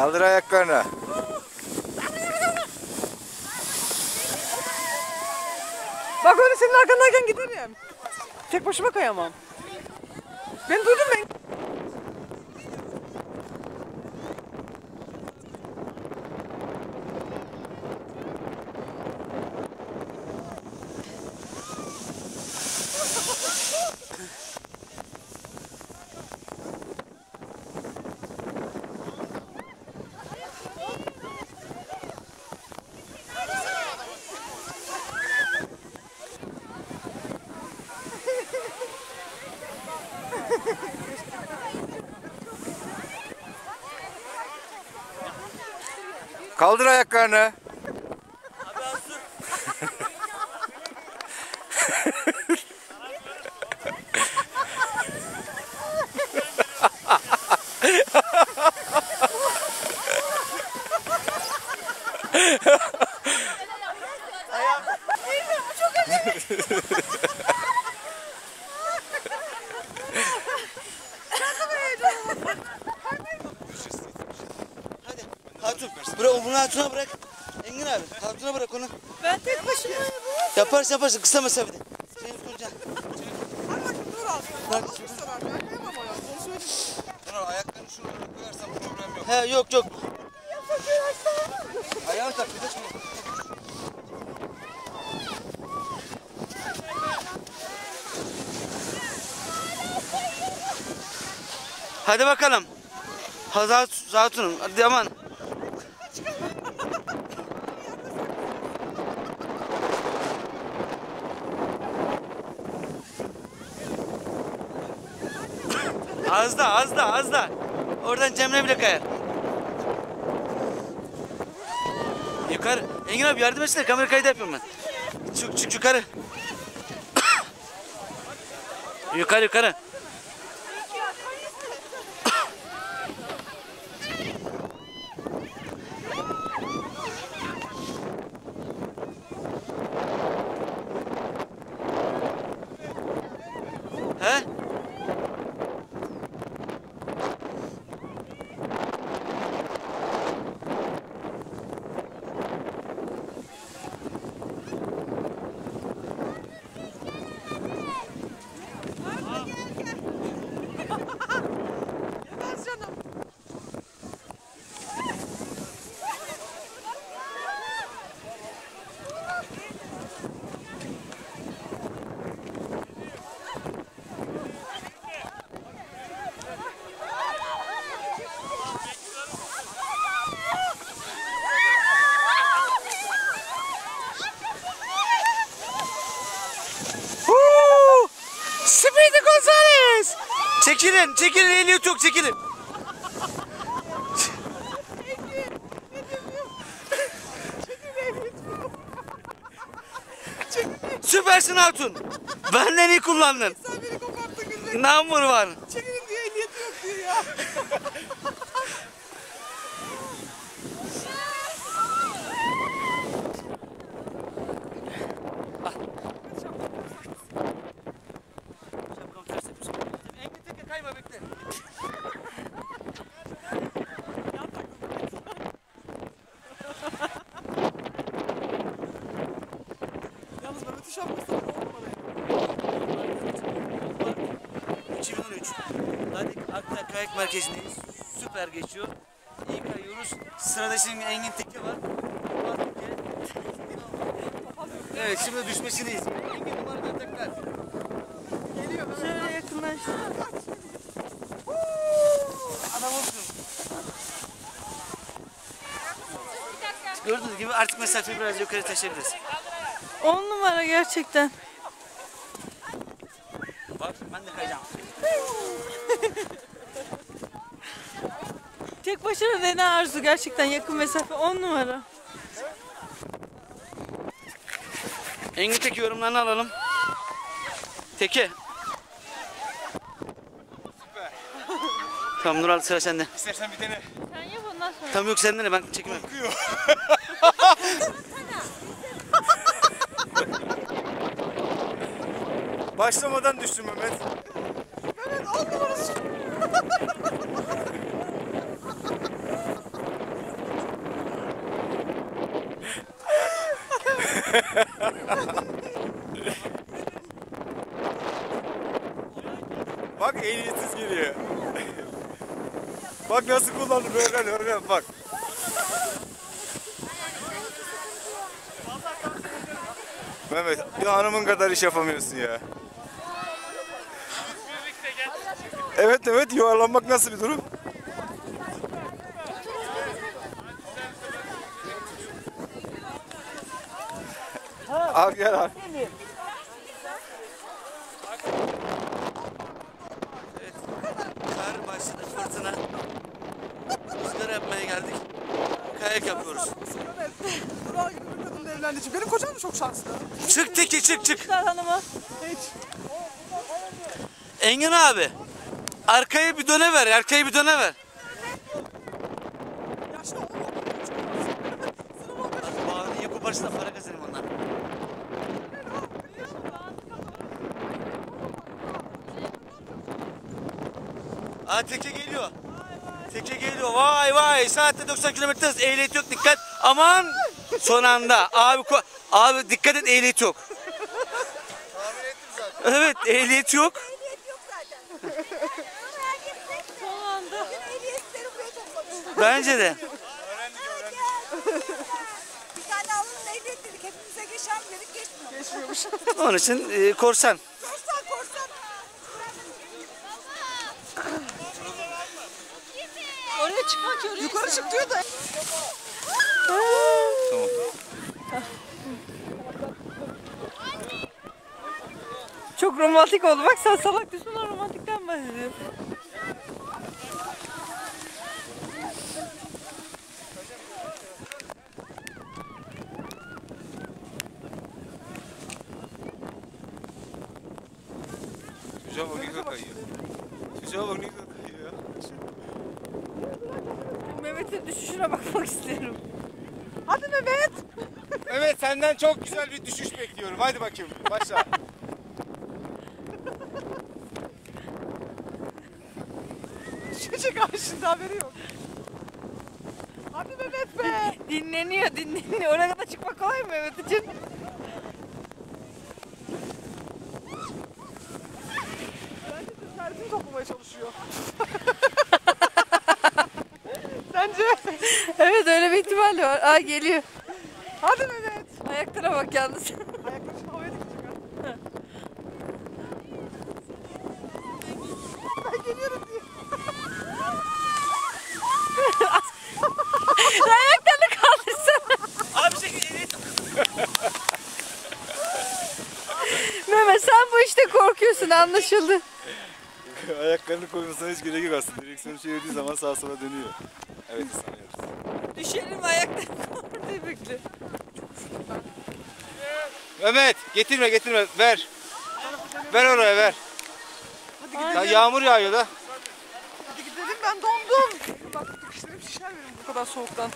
Kaldır ayaklarını. Bak öyle senin arkandayken giderim. Tek başıma kayamam. Ben duydum ben. Kaldır ayaklarını. Hadi. Hatun. Bırak bunu Hatun'a bırak. Engin abi. Hatun'a bırak onu. Ben tek başıma Yaparsın yaparsın kısa mesafede. Seni tutacağım. dur al. Bak. Ben kayamam o ya. Onu söyleyeyim. Bunu ayaklarını şuraya koyarsan problem yok. He yok yok. Ayağını tak bir de şunu. Hadi bakalım. Hazat Zatun'um. Hadi aman. Az da az da az da. Oradan Cemre bile kayar. Yukarı. Engin abi yardım etsene kamera kaydı yapıyorum ben. Çık çık yukarı. yukarı yukarı. Çekilin, çekilin, eli çok çekilin. Süpersin Hatun. Benden iyi kullandın. Sen beni koparttın güzel. Number var. Çekilin diye ehliyeti yok diyor ya. Engin teke kayma bekle. Yalnız Mehmet'in şapkası on numara. 2013. Ladik Akta Kayak Merkezi'ndeyiz. Süper geçiyor. İyi kayıyoruz. Sırada şimdi Engin Teke var. Evet şimdi düşmesindeyiz. Engin numaradan tekrar. Geliyor. Şöyle yakınlaş. Adam olsun. Gördüğünüz gibi artık mesafeyi biraz yukarı taşıyabiliriz. 10 numara gerçekten. Bak ben de kayacağım. Tek başına dene Arzu gerçekten yakın mesafe 10 numara. Engin Teke yorumlarını alalım. Teke. Tamam Nural sıra sende. İstersen bir dene. Sen yap ondan sonra. Tam yok sende ne ben çekmem. Başlamadan düştüm Mehmet. Mehmet al numarası. bak ehliyetsiz geliyor. bak nasıl kullandım öğren öğren bak. Mehmet bir hanımın kadar iş yapamıyorsun ya. Evet evet yuvarlanmak nasıl bir durum? Al gel al. Evet. Kar başladı fırtına. Rüzgar yapmaya geldik. Kayak yapıyoruz. Burak gibi bir kadınla evlendiği için. Benim kocam da çok şanslı. Çık teki çık çık. Hanıma. Hiç. Engin abi. Arkaya bir döne ver. Arkaya bir döne ver. Yaşlı iyi koparsın da para kazanayım ondan. Aa teke geliyor. Teke geliyor. Vay vay. Saatte 90 kilometre hız. Ehliyet yok. Dikkat. Aman. Son anda. Abi abi dikkat et ehliyet yok. Evet ehliyet yok. Ehliyet yok zaten. Son anda. Bütün ehliyetleri buraya toplamışlar. Bence de. Bir tane alın ehliyet dedik. Hepimize geçer dedik geçmiyor. Geçmiyormuş. Onun için e, korsan. Korsan korsan. Oraya çıkmak oraya. Yukarı çık diyor da. Çok romantik oldu. Bak sen salak düşman romantikten bahsediyor. Çocuğa bak ne kadar kayıyor. Çocuğa bak ne kadar kayıyor ya. Mehmet'in düşüşüne bakmak istiyorum. Hadi Mehmet. Evet senden çok güzel bir düşüş bekliyorum. Hadi bakayım başla. Düşecek şimdi haberi yok. Hadi Mehmet be. Dinleniyor dinleniyor. Oraya kadar çıkmak kolay mı Mehmet için? Çalışıyor. Sence? Evet öyle bir ihtimal de var. Aa geliyor. Hadi Mehmet. Ayaklara bak yalnız. Ayakları şimdi havaya dikecek ha. Ben geliyorum diye. Ayaklarını kaldırsana. Abi ehliyet. Mehmet sen bu işte korkuyorsun anlaşıldı. Ayaklarını koymasına hiç gerek yok aslında. Direksiyonu çevirdiği zaman sağa sola dönüyor. Evet sanıyoruz. Düşelim ayaklarını bekle. Mehmet getirme getirme ver. Ver oraya ver. Hadi Ya yağmur yağıyor da. Hadi gidelim ben dondum. Bak dikişlerim şişer benim bu kadar soğuktan.